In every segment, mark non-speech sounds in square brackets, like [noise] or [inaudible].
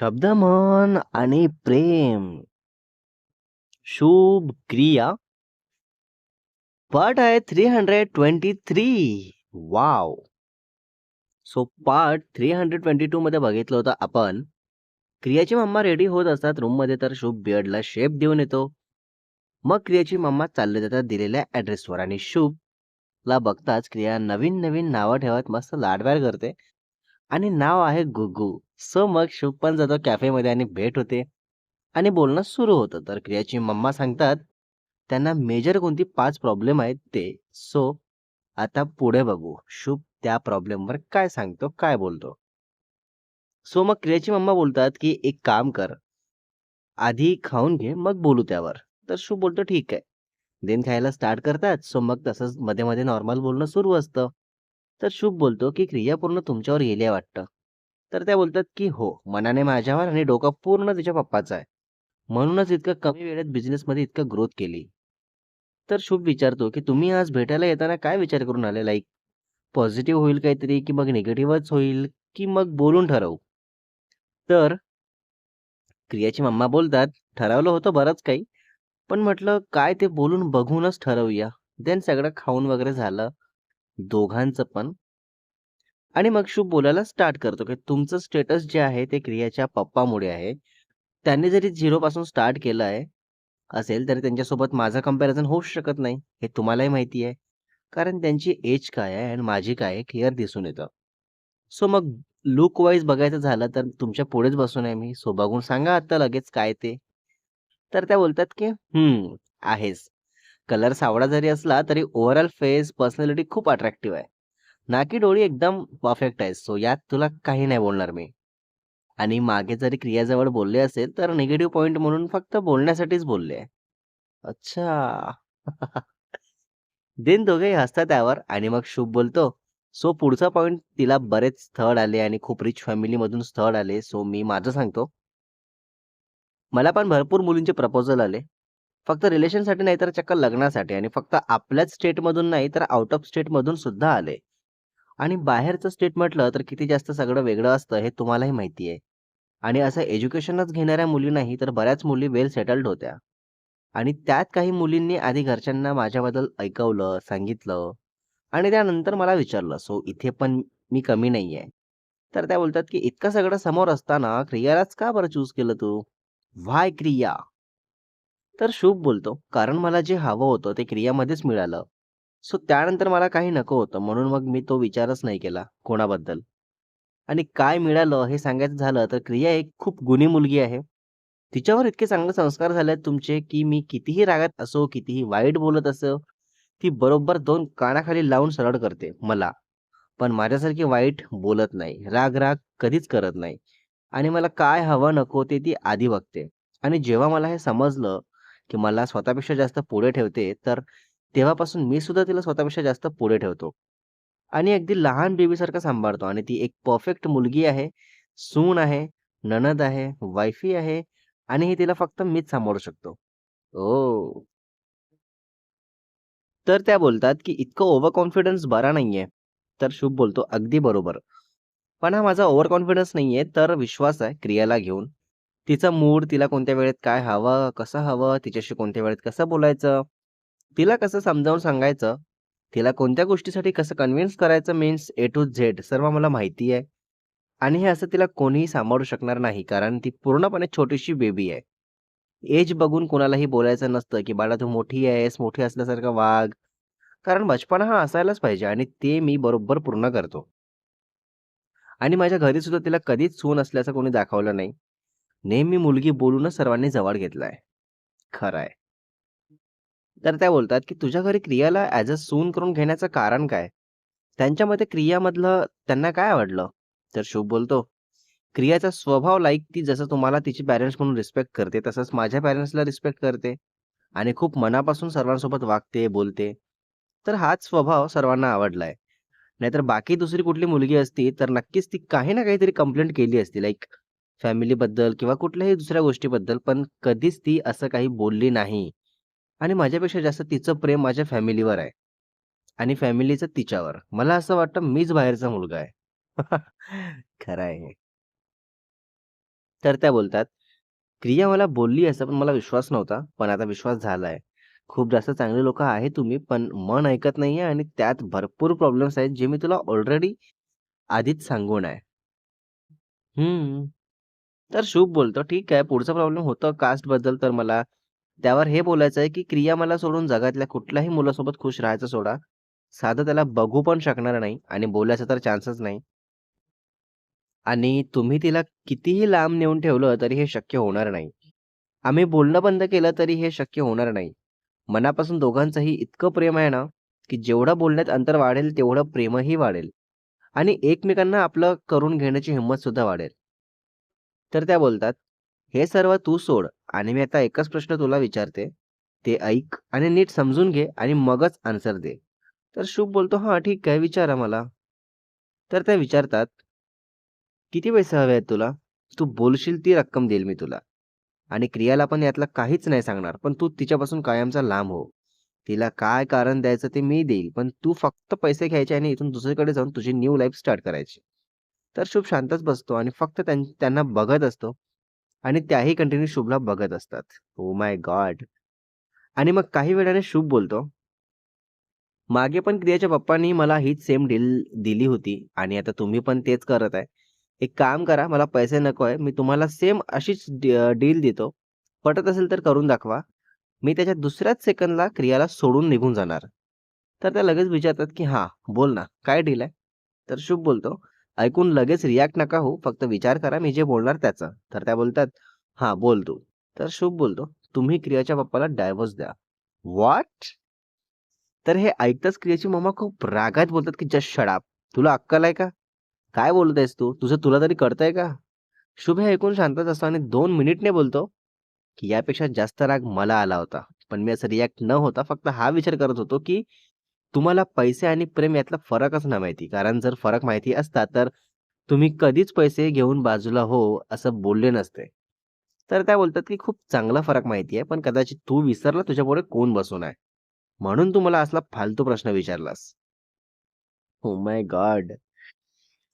शब्द मन आणि प्रेम. शुभ क्रिया. पार्ट आहे three hundred twenty three wow so part three hundred twenty two मध्ये बघितलं होतं आपण. क्रियाची मम्मा रेडी होत असतात रूममध्ये तर शुभ बियर्डला शेप देऊन येतो. मग क्रियाची मम्मा चालले जातात दिलेल्या ऍड्रेसवर आणि शुभ ला बघताच क्रिया नवीन नवीन नावं ठेवत मस्त लाडव्यार करते. आणि नाव आहे गुगू. सो मग शुभ पण जातो कॅफेमध्ये आणि भेट होते. आणि बोलणं सुरू होतं. तर क्रियाची मम्मा सांगतात त्यांना मेजर कोणती पाच प्रॉब्लेम आहेत ते. सो आता पुढे बघू. शुभ त्या प्रॉब्लेमवर काय सांगतो काय बोलतो. सो मग क्रियाची मम्मा बोलतात की एक काम कर. आधी खाऊन घे मग बोलू त्यावर. तर शुभ बोलतो ठीक आहे. देन खायला स्टार्ट करतात. सो मग तसंच मध्ये मध्ये नॉर्मल बोलणं सुरू असतं. तर शुभ बोलतो की क्रिया पूर्ण तुमच्यावर गेली आहे वाटतं. तर त्या बोलतात की हो मनाने माझ्यावर आणि डोकं पूर्ण तिच्या पप्पाचं आहे. म्हणूनच इतकं कमी वेळेत बिझनेसमध्ये इतकं ग्रोथ केली. तर शुभ विचारतो की तुम्ही आज भेटायला येताना काय विचार करून आले? लाईक पॉझिटिव्ह होईल काहीतरी की मग निगेटिव्हच होईल की मग बोलून ठरवू? तर क्रियाची मम्मा बोलतात ठरवलं होतं बरंच काही पण म्हटलं काय ते बोलून बघूनच ठरवूया. देन सगळं खाऊन वगैरे झालं. दोघांचं पण. आणि मग शुभ बोलायला स्टार्ट करतो की तुमचं स्टेटस जे आहे ते क्रियाच्या पप्पामुळे आहे. त्यांनी जरी झिरो पासून स्टार्ट केलं आहे असेल तरी त्यांच्यासोबत माझं कंपॅरिझन होऊच शकत नाही हे तुम्हालाही माहिती आहे. कारण त्यांची एज काय आहे आणि माझी काय आहे क्लिअर दिसून येतं. सो मग लुक वाईज बघायचं झालं तर तुमच्या पुढेच बसून आहे मी. सो बघून सांगा आता लगेच काय ते. तर त्या बोलतात की हम्म आहेस. कलर सावळा जरी असला तरी ओव्हरऑल फेस पर्सनॅलिटी खूप अट्रॅक्टिव्ह आहे. नाकी डोळी एकदम परफेक्ट आहे सो यात तुला काही नाही बोलणार मी. आणि मागे जरी क्रियाजवळ बोलले असेल तर निगेटिव्ह पॉइंट म्हणून फक्त बोलण्यासाठीच बोलले आहे. अच्छा. [laughs] देन दोघेही हसतात त्यावर आणि मग शुभ बोलतो. सो पुढचा पॉइंट तिला बरेच स्थळ आले आणि खूप रिच फॅमिली मधून स्थळ आले सो मी माझं सांगतो. मला पण भरपूर मुलींचे प्रपोजल आले. फक्त रिलेशनसाठी नाही तर चक्क लग्नासाठी आणि फक्त आपल्याच स्टेटमधून नाही तर आउट ऑफ स्टेटमधून सुद्धा आले. आणि बाहेरचं स्टेट म्हटलं तर किती जास्त सगळं वेगळं असतं हे तुम्हालाही माहिती आहे. आणि असं एज्युकेशनच घेणाऱ्या मुली नाही तर बऱ्याच मुली वेल सेटल्ड होत्या. आणि त्यात काही मुलींनी आधी घरच्यांना माझ्याबद्दल ऐकवलं सांगितलं आणि त्यानंतर मला विचारलं सो इथे पण मी कमी नाही आहे तर त्या बोलतात की इतकं सगळं समोर असताना क्रियालाच का बरं चूज केलं तू? व्हाय क्रिया. तर शुभ बोलतो. कारण मला जे हवं होतं ते क्रियामध्येच मिळालं. सो त्यानंतर मला काही नको होतं. म्हणून मग मी तो विचारच नाही केला कोणाबद्दल. आणि काय मिळालं हे सांगायचं झालं तर क्रिया एक खूप गुणी मुलगी आहे. तिच्यावर इतके चांगले संस्कार झाले आहेत तुमचे की मी कितीही रागात असो कितीही वाईट बोलत असो ती बरोबर दोन कानाखाली लावून सरळ करते मला. पण माझ्यासारखी वाईट बोलत नाही. राग राग कधीच करत नाही. आणि मला काय हवं नको ते ती आधी बघते. आणि जेव्हा मला हे समजलं की मला स्वतःपेक्षा जास्त पुढे ठेवते तर तेव्हापासून मी सुद्धा तिला स्वतःपेक्षा जास्त पुढे ठेवतो. आणि अगदी लहान बेबीसारखं सांभाळतो आणि ती एक परफेक्ट मुलगी आहे सून आहे ननद आहे वायफी आहे आणि हे तिला फक्त मीच सांभाळू शकतो. ओ तर त्या बोलतात की इतकं ओव्हर कॉन्फिडन्स बरा नाहीये. तर शुभ बोलतो अगदी बरोबर. पण हा माझा ओव्हर कॉन्फिडन्स नाहीये तर विश्वास आहे क्रियाला घेऊन. तिचा मूड तिला कोणत्या वेळेत काय हवं कसं हवं तिच्याशी कोणत्या वेळेत कसं बोलायचं तिला कसं समजावून सांगायचं तिला कोणत्या गोष्टीसाठी कसं कन्व्हिन्स करायचं मीन्स ए टू झेड सर्व मला माहिती आहे. आणि हे असं तिला कोणीही सांभाळू शकणार नाही कारण ती पूर्णपणे छोटीशी बेबी आहे. एज बघून कोणालाही बोलायचं नसतं की बाळा तू मोठी आहेस मोठी असल्यासारखं वाघ कारण बचपना हा असायलाच पाहिजे आणि ते मी बरोबर पूर्ण करतो. आणि माझ्या घरी सुद्धा तिला कधीच सून असल्याचं कोणी दाखवलं नाही. नेहमी मुलगी बोलूनच सर्वांनी जवळ घेतलाय. खरं आहे तर त्या बोलतात की तुझ्या घरी क्रियाला ॲज अ सून करून घेण्याचं कारण काय? त्यांच्या मते क्रियामधलं त्यांना काय आवडलं? तर शुभ बोलतो क्रियाचा स्वभाव लाईक ती जसं तुम्हाला तिची पॅरेंट्स म्हणून रिस्पेक्ट करते तसंच माझ्या पॅरेंट्सला रिस्पेक्ट करते आणि खूप मनापासून सर्वांसोबत वागते बोलते. तर हाच स्वभाव सर्वांना आवडलाय. नाहीतर बाकी दुसरी कुठली मुलगी असती तर नक्कीच ती काही ना काहीतरी कंप्लेंट केली असती लाईक फॅमिलीबद्दल किंवा कुठल्याही दुसऱ्या गोष्टीबद्दल पण कधीच ती असं काही बोलली नाही आणि माझ्यापेक्षा जास्त तिचं प्रेम माझ्या फॅमिलीवर आहे आणि फॅमिलीचं तिच्यावर मला असं वाटतं मीच बाहेरचा मुलगा आहे [laughs] खरं आहे तर त्या बोलतात, "क्रिया मला बोलली असं पण मला विश्वास नव्हता. पण आता विश्वास झालाय. खूप जास्त चांगली लोक आहे तुम्ही, पण मन ऐकत नाहीये आणि त्यात भरपूर प्रॉब्लेम्स आहेत जे मी तुला ऑलरेडी आधीच सांगून आहे." हम्म तर शुभ बोलतो, "ठीक आहे, पुढचा प्रॉब्लेम होतं कास्टबद्दल तर मला त्यावर हे बोलायचं आहे, की क्रिया मला सोडून जगातल्या कुठल्याही मुलासोबत खुश राहायचं सोडा. साधं त्याला बघू पण शकणार नाही आणि बोलायचा तर चान्सच नाही." "आणि तुम्ही तिला कितीही लांब नेऊन ठेवलं तरी हे शक्य होणार नाही. आम्ही बोलणं बंद केलं तरी हे शक्य होणार नाही. मनापासून दोघांचंही इतकं प्रेम आहे ना, की जेवढं बोलण्यात अंतर वाढेल तेवढं प्रेमही वाढेल आणि एकमेकांना आपलं करून घेण्याची हिंमत सुद्धा वाढेल." तर त्या बोलतात, "हे सर्व तू सोड आणि मी आता एकच प्रश्न तुला विचारते. ते ऐक आणि नीट समजून घे आणि मगच आन्सर दे." तर शुभ बोलतो, "हां, ठीक आहे, विचारा मला." तर त्या विचारतात, "किती पैसे हवे आहेत तुला? तू बोलशील ती रक्कम देईल मी तुला. आणि क्रियाला पण यातलं काहीच नाही सांगणार. पण तू तिच्यापासून कायमचा लांब हो. तिला काय कारण द्यायचं ते मी देईल. पण तू फक्त पैसे घ्यायचे आणि इथून दुसरीकडे जाऊन तुझी न्यू लाईफ स्टार्ट करायची." तर शुभ शांतच बसतो आणि फक्त त्यां त्यांना बघत असतो आणि त्याही कंटिन्यू शुभला बघत असतात. Oh my god! आणि मग काही वेळाने शुभ बोलतो "मागे पण क्रियाच्या पप्पांनी मला हीच सेम डील दिली होती आणि आता तुम्ही पण तेच करत आहे. एक काम करा, मला पैसे नको आहे. मी तुम्हाला सेम अशीच डील देतो. पटत असेल तर करून दाखवा. मी त्याच्या दुसऱ्याच सेकंदला क्रियाला सोडून निघून जाणार." तर त्या लगेच विचारतात, की "हां, बोल ना, काय डील आहे?" तर शुभ बोलतो, "ऐकून लगेच रिॲक्ट नका हो फक्त विचार करा मी जे बोलणार त्याचा तर त्या बोलतात, हा बोल तू." तर शुभ बोलतो, "तुम्ही क्रियाच्या पप्पाला डायव्हर्स द्या." व्हॉट? तर हे ऐकताच क्रियाची मम्मा खूप रागात बोलतात, की "जस्ट शडाप तुला अक्कल आहे का? काय बोलत आहेस तू? तुझं तुला तरी कळतंय का?" शुभ हे ऐकून शांतच असतो आणि दोन मिनिटने बोलतो, की "यापेक्षा जास्त राग मला आला होता. पण मी असं रिॲक्ट न होता फक्त हा विचार करत होतो, की तुम्हाला पैसे आणि प्रेम यातला फरकच नाही माहिती. कारण जर फरक माहिती असता तर तुम्ही कधीच पैसे घेऊन बाजूला हो, असं बोलले नसते." तर त्या बोलतात, की "खूप चांगला फरक माहिती आहे. पण कदाचित तू विसरला तुझ्यापुढे कोण बसून आहे. म्हणून तू मला असला फालतू प्रश्न विचारलास." हो माय गॉड!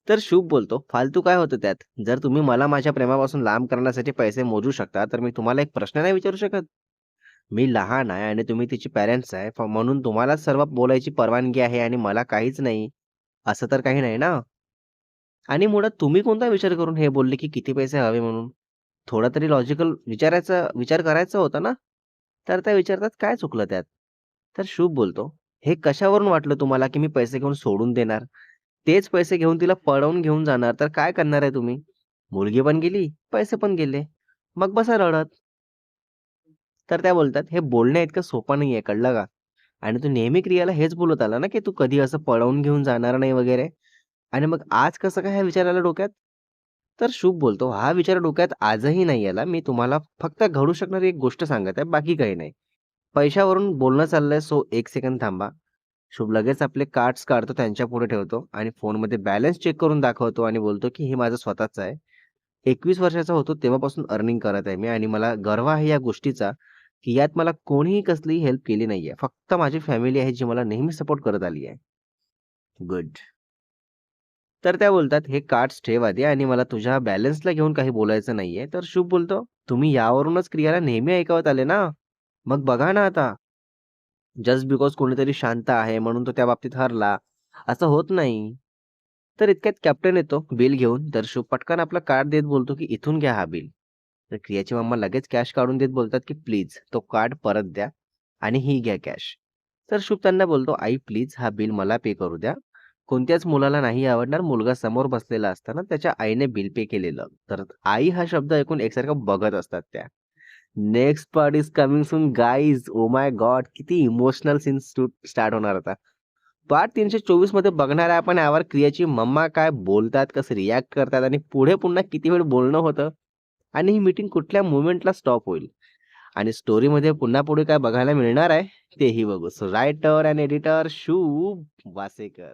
तर शुभ बोलतो, "फालतू काय होतं त्यात? जर तुम्ही मला माझ्या प्रेमापासून लांब करण्यासाठी पैसे मोजू शकता, तर मी तुम्हाला एक प्रश्न नाही विचारू शकत? मी लहान आहे आणि तुम्ही तिचे पॅरेंट्स आहे. म्हणून तुम्हाला सर्व बोलायची परवानगी आहे आणि मला काहीच नाही, असं तर काही नाही ना? आणि मुळात तुम्ही कोणता विचार करून हे बोलले, की किती पैसे हवे म्हणून? थोडा तरी लॉजिकल विचारायचा विचार करायचा होता ना?" तर त्या विचारतात, "काय चुकलं त्यात?" तर शुभ बोलतो, "हे कशावरून वाटलं तुम्हाला, की मी पैसे घेऊन सोडून देणार? तेच पैसे घेऊन तिला पळवून घेऊन जाणार, तर काय करणार आहे तुम्ही? मुलगी पण गेली, पैसे पण गेले. मग बसा रडत." तर त्या बोलतात, "हे बोलण्याइतकं सोपं नाहीये, कळलं का? आणि तू नेहमी क्रियाला हेच बोलत आला ना, की तू कधी असं पळवून घेऊन जाणार नाही वगैरे. आणि मग आज कसं काय ह्या विचाराला डोक्यात?" तर शुभ बोलतो, "हा विचार डोक्यात आजही नाही आला. मी तुम्हाला फक्त घडू शकणारी एक गोष्ट सांगत आहे, बाकी काही नाही. पैशावरून बोलणं चाललंय, सो एक सेकंद थांबा." शुभ लगेच आपले कार्ड्स काढतो, त्यांच्या पुढे ठेवतो आणि फोनमध्ये बॅलन्स चेक करून दाखवतो आणि बोलतो, की "हे माझं स्वतःचं आहे. 21 वर्षाचा होतो तेव्हापासून अर्निंग करत आहे मी आणि मला गर्व आहे या गोष्टीचा, की यात मला कोणीही कसलीही हेल्प केली नाहीये. फक्त माझी फॅमिली आहे, जी मला नेहमी सपोर्ट करत आली आहे." गुड. तर त्या बोलतात, "हे कार्ड्स ठेव आधी आणि मला तुझ्या बॅलन्सला घेऊन काही बोलायचं नाहीये." तर शुभ बोलतो, "तुम्ही यावरूनच क्रियाला नेहमी ऐकवत आले ना, मग बघा ना आता. जस्ट बिकॉज कोणीतरी शांत आहे म्हणून तो त्या बाबतीत हरला, असं होत नाही." तर इतक्यात कॅप्टन येतो बिल घेऊन. तर शुभ पटकन आपलं कार्ड देत बोलतो, की "इथून घ्या हा बिल." तर क्रियाची मम्मा लगेच कॅश काढून देत बोलतात, की "प्लीज तो कार्ड परत द्या आणि ही घ्या कॅश." तर शुभ त्यांना बोलतो, "आई प्लीज हा बिल मला पे करू द्या. कोणत्याच मुलाला नाही आवडणार मुलगा समोर बसलेला असताना त्याच्या आईने बिल पे केलेलं." तर आई हा शब्द ऐकून एकसारखं बघत असतात त्या. Next part is coming soon guys. Oh my god! किती इमोशनल सीन स्टार्ट होणार आता. पार्ट 324 मध्ये बघणार आहे आपण यावर क्रियाची मम्मा काय बोलतात, कसं रिॲक्ट करतात आणि पुढे पुन्हा किती वेळ बोलणं होतं आणि ही मीटिंग कुठल्या मुवमेंटला स्टॉप होईल आणि स्टोरीमध्ये पुन्हा पुढे काय बघायला मिळणार आहे, तेही बघू. सो रायटर अँड एडिटर शुभ वासेकर.